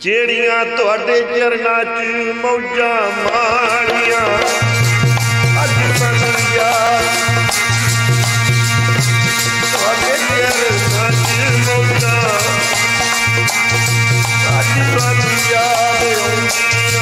ਜਿਹੜੀਆਂ ਤੁਹਾਡੇ ਚਰਨਾਂ 'ਚ ਮੌਜਾਂ ਮਾਣੀਆਂ ਅੱਜ ਮਨ ਤੁਹਾਡੇ ਚਰਨਾਂ 'ਚ ਮੌਜਾਂ। ਅੱਜ ਮਨ ਦੇ ਹੁੰਦੀਆਂ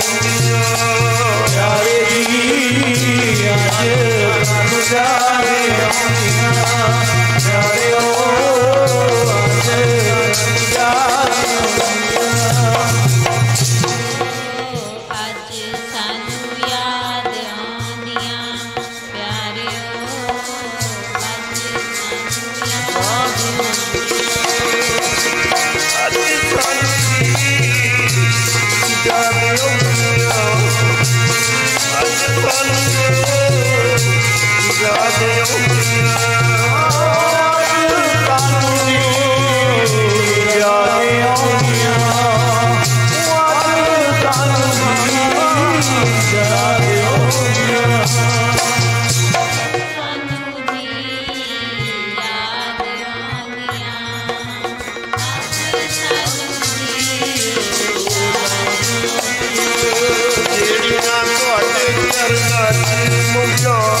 Lord.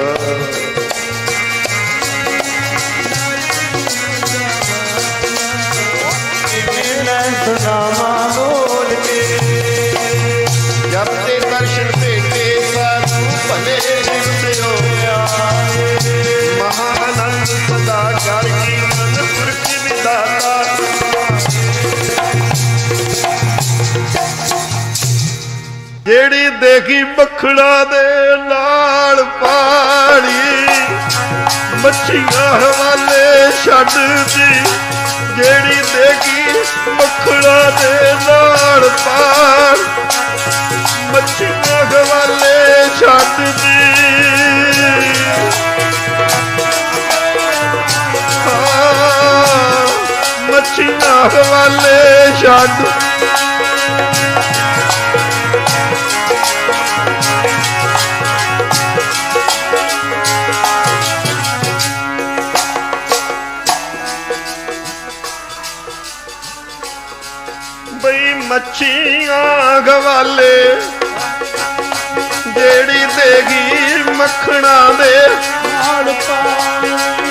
Amen. ਜਿਹੜੀ ਦੇਖੀ ਮੱਖੜਾ ਦੇ ਨਾਲ ਪਾਣੀ, ਮੱਛੀਆਂ ਹਵਾਲੇ ਛੱਡ ਛੱਡਦੀ ਜਿਹੜੀ ਦੇਖੀ ਮੱਖੜਾ ਦੇ ਨਾਲ ਪਾਣ, ਮੱਛੀਆਂ ਹਵਾਲੇ ਛੱਡ ਛੱਡਦੀ ਮੱਛੀਆਂ ਹਵਾਲੇ ਛੱਡ ਮਾਛੀਆਂ ਗਵਾਲੇ ਜਿਹੜੀ ਦੇਗੀ ਮੱਖਣਾ ਦੇ ਨਾਲ ਪਾਣੀ।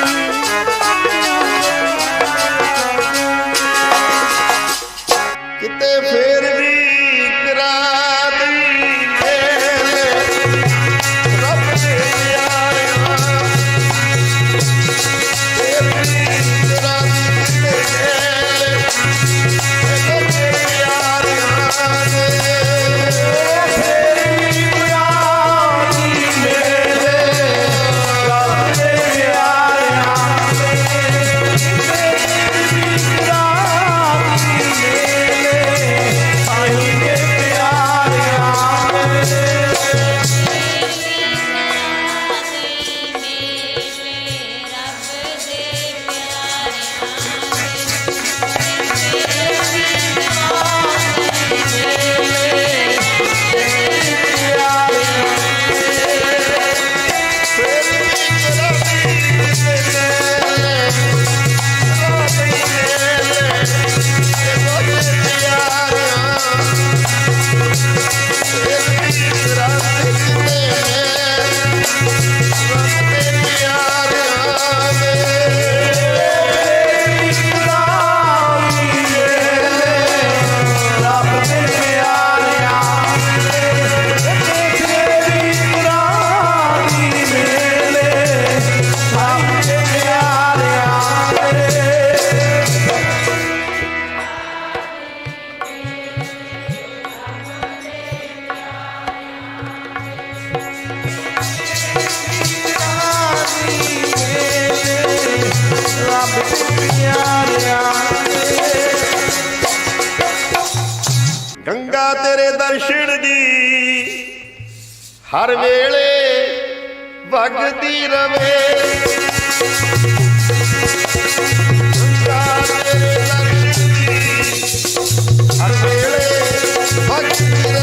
Yeah.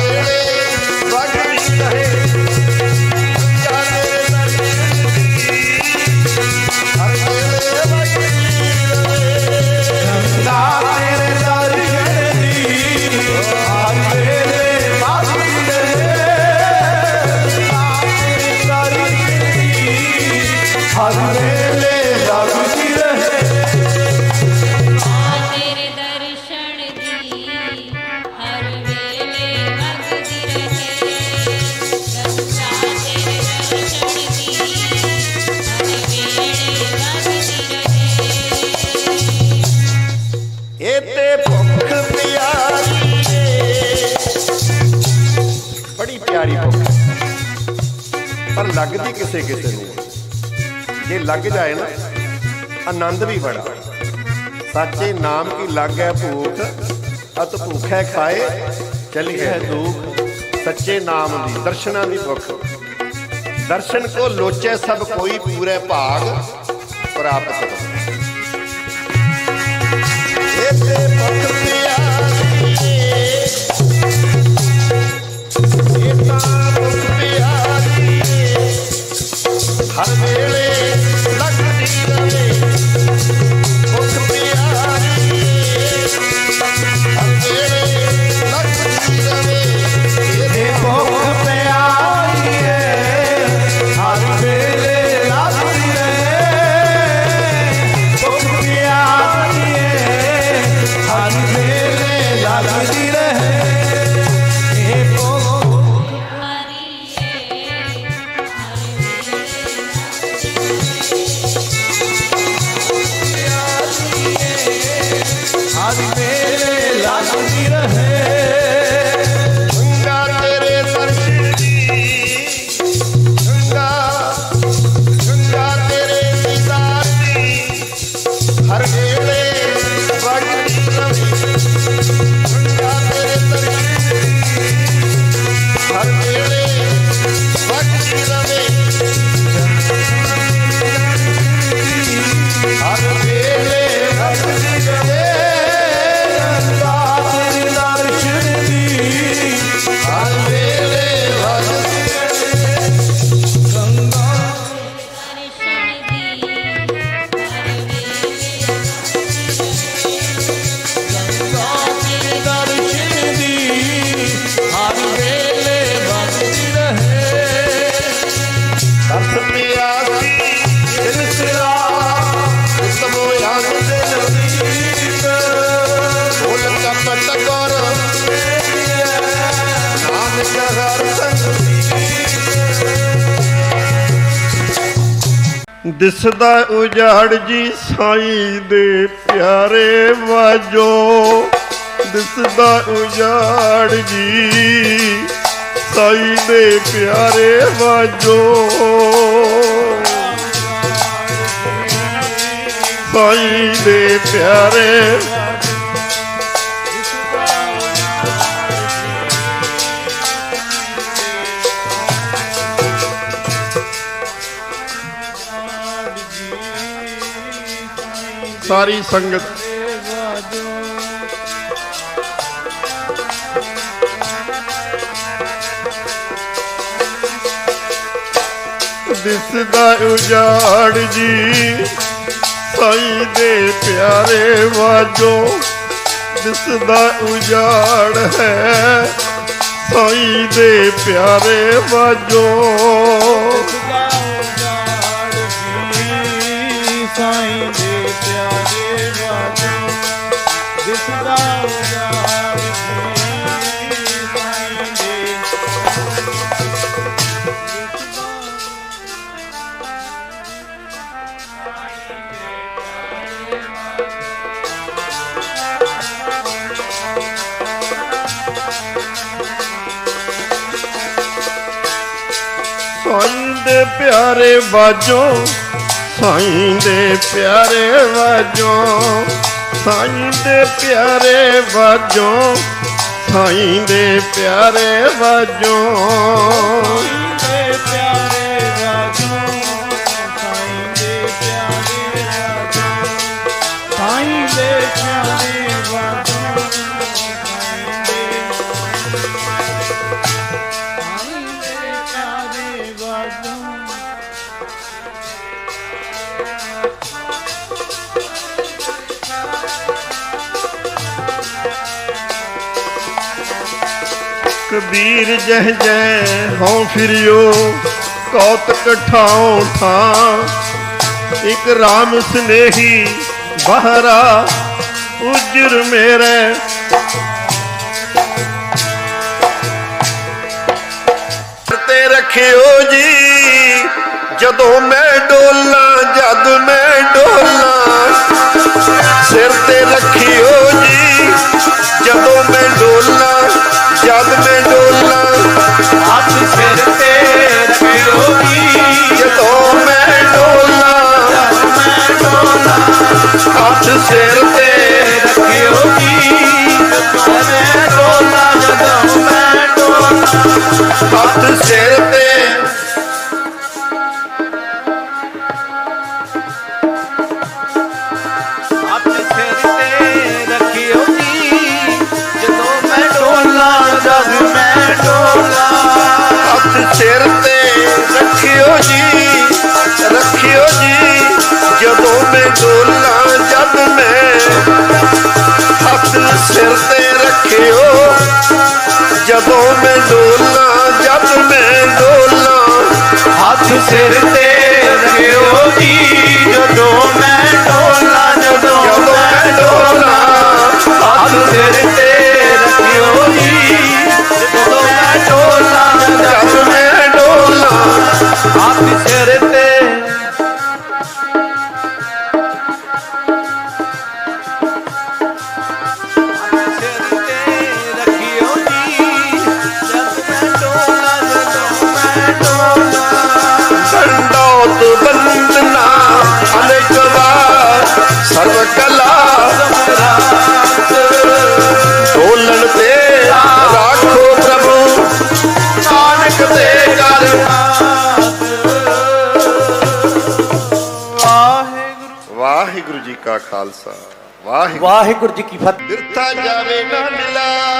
Yeah. ਇਹ ਭੁੱਖ ਪਿਆਰੀ ਬੜੀ ਪਿਆਰੀ ਭੁੱਖ। ਪਰ ਲੱਗਦੀ ਕਿਸੇ ਕਿਸੇ ਨੂੰ। ਜੇ ਲੱਗ ਜਾਏ ਨਾ, ਆਨੰਦ ਵੀ ਬੜਾ। ਸੱਚੇ ਨਾਮ ਕੀ ਹੈ ਭੂਖ ਅਤ ਭੁੱਖ ਹੈ ਖਾਏ, ਚਲੀ ਹੈ ਦੁਖ। ਸੱਚੇ ਨਾਮ ਦੀ, ਦਰਸ਼ਨਾਂ ਦੀ ਭੁੱਖ। ਦਰਸ਼ਨ ਕੋ ਲੋਚੈ ਸਭ ਕੋਈ ਪੂਰੇ ਭਾਗ ਪ੍ਰਾਪਤ ਕਰੋ। Yeah. ਦਿਸਦਾ ਉਜਾੜ ਜੀ ਸਾਈਂ ਦੇ ਪਿਆਰੇ ਵਾਜੋ। ਦਿਸਦਾ ਉਜਾੜ ਜੀ ਸਾਈਂ ਦੇ ਪਿਆਰੇ ਵਾਜੋ। ਸਾਈਂ ਦੇ ਪਿਆਰੇ ਸਾਰੀ ਸੰਗਤ। ਦਿਸਦਾ ਉਜਾੜ ਜੀ, ਸਾਈ ਦੇ ਪਿਆਰੇ ਵਾਜੋ। ਦਿਸਦਾ ਉਜਾੜ ਹੈ, ਸਾਈ ਦੇ ਪਿਆਰੇ ਵਾਜੋ। ਦੇ ਪਿਆਰੇ ਬਾਜੋ ਸਾਈਂ ਦੇ ਪਿਆਰੇ ਵਾਜੋ, ਸਾਈਂ ਦੇ ਪਿਆਰੇ ਵਾਜੋ, ਸਾਈਂ ਦੇ ਪਿਆਰੇ ਵਾਜੋ। ਕਬੀਰ ਜਹ ਜੈ ਹਉ ਫਿਰਿਓ, ਕੌਤਕ ਠਾਉ ਠਾਂ ਇਕ ਰਾਮ ਸਨੇਹੀ ਬਹਰਾ, ਉਜਰ ਮੇਰੇ। ਤੇ ਰੱਖਿਓ ਜੀ, ਜਦੋਂ ਮੈਂ ਡੋਲਾਂ, ਜਦ ਮੈਂ ਡੋਲਾਂ ਹੱਥ ਸਿਰ ਤੇ ਰੱਖਿਓ ਜੀ ਮੈਂ ਡੋਲਾ ਜਦੋਂ ਮੈਂ ਡੋਲਾ ਹੱਥ ਸਿਰ ਤੇ ਹੱਥ ਸਿਰ ਤੇ ਰੱਖਿਓ ਜੀ ਜਦੋਂ ਮੈਂ ਡੋਲਾ ਜਦ ਮੈਂ ਡੋਲਾ ਹੱਥ ਸਿਰ ਤੇ ਰੱਖਿਓ ਜੀ ਰੱਖਿਓ ਜੀ ਜਦੋਂ ਮੈਂ ਡੋਲਾਂ ਜਦ ਮੈਂ ਹੱਥ ਸਿਰ ਤੇ ਰੱਖਿਓ। ਜਦੋਂ ਮੈਂ ਡੋਲਾਂ, ਜਦ ਮੈਂ ਡੋਲਾਂ, ਹੱਥ ਸਿਰ ਤੇ ਸਰਵ ਕਲਾ ਢੋਲਣ ਤੇ ਰਾਖੋ ਪ੍ਰਭੂ ਨਾਨਕ ਦੇ ਕਰ ਵਾਹਿਗੁਰੂ। ਵਾਹਿਗੁਰੂ ਜੀ ਕਾ ਖਾਲਸਾ ਵਾਹਿਗੁਰੂ। ਵਾਹਿਗੁਰੂ ਜੀ ਕੀ ਫਤਿਹ। ਬਿਰਥਾ ਜਾਵੇ ਨਾ ਮਿਲਾਪ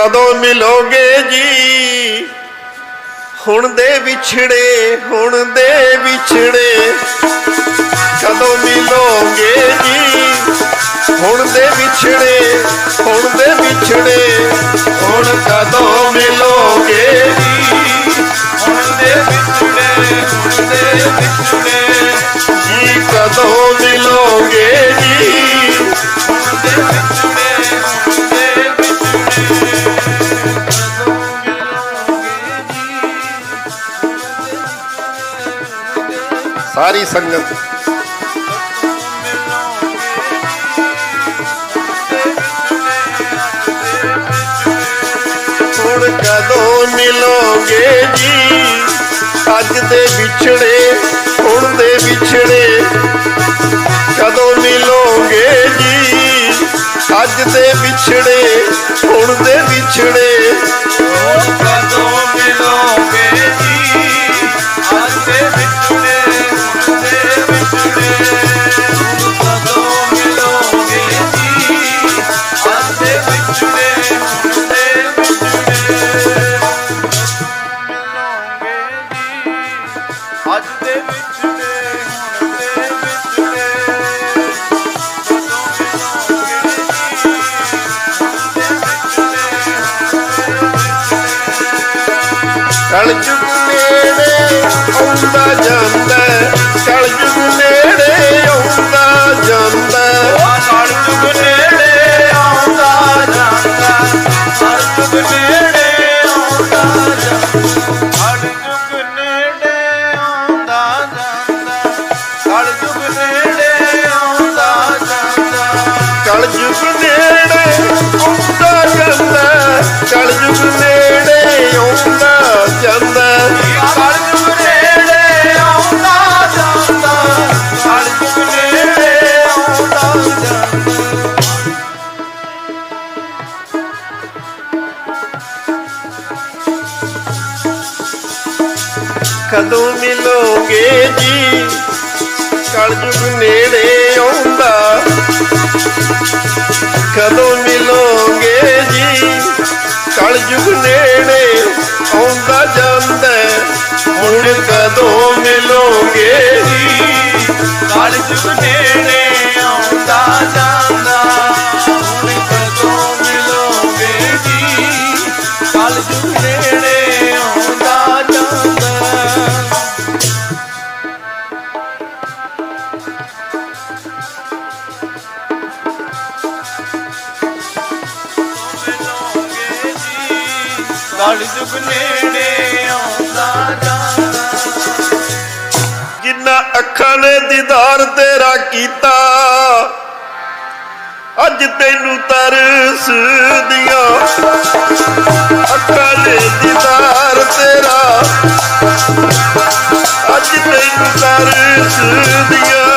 ਕਦੋਂ ਮਿਲੋਗੇ ਜੀ? ਹੁਣ ਦੇ ਵਿਛੜੇ, ਹੁਣ ਦੇ ਵਿਛੜੇ। ਕਦੋਂ ਮਿਲੋਗੇ ਜੀ? ਹੁਣ ਦੇ ਵਿਛੜੇ, ਹੁਣ ਦੇ ਵਿਛੜੇ। ਹੁਣ ਕਦੋਂ ਮਿਲੋਗੇ ਜੀ? ਹੁਣ ਦੇ ਵਿਛੜੇ, ਹੁਣ ਦੇ ਵਿਛੜੇ। ਜੀ ਕਦੋਂ ਸੰਗਤ। ਹੁਣ ਕਦੋਂ ਮਿਲੋਗੇ ਜੀ? ਅੱਜ ਦੇ ਵਿਛੜੇ, ਹੁਣ ਦੇ ਵਿਛੜੇ। ਕਦੋਂ ਮਿਲੋਗੇ ਜੀ? ਅੱਜ ਦੇ ਵਿਛੜੇ, ਹੁਣ ਦੇ ਵਿਛੜੇ। ਕਦੋਂ ਮਿਲੋਗੇ ਜੀ? Hallelujah. ਅੱਜ ਤੈਨੂੰ ਤਰਸਦੀਆਂ ਅੱਖਾਂ ਦੇ ਦੀਦਾਰ ਤੇਰਾ। ਅੱਜ ਤੈਨੂੰ ਤਰਸਦੀਆਂ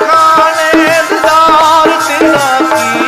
காணே தார் தினாக்கி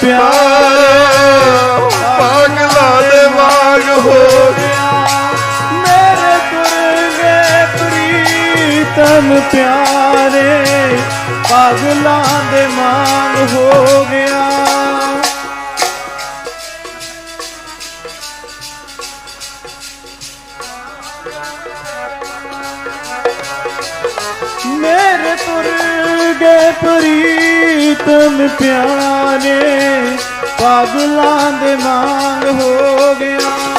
ਪਿਆਰ ਪਾਗਲਾਂ ਦੇ ਵਾਂਗ ਹੋ ਗਿਆ ਮੇਰੇ ਤੁਰਗੇ ਪ੍ਰੀਤਮ ਪਿਆਰੇ ਪਾਗਲਾਂ ਦੇ ਮਾਂਗ ਹੋ ਗਿਆ ਮੇਰੇ ਤੁਰਗੇ ਪ੍ਰੀਤਮ ਪਿਆਰੇ। ਪਾਗਲਾਂ ਦੇ ਮਾਂਗ ਹੋ ਗਿਆ।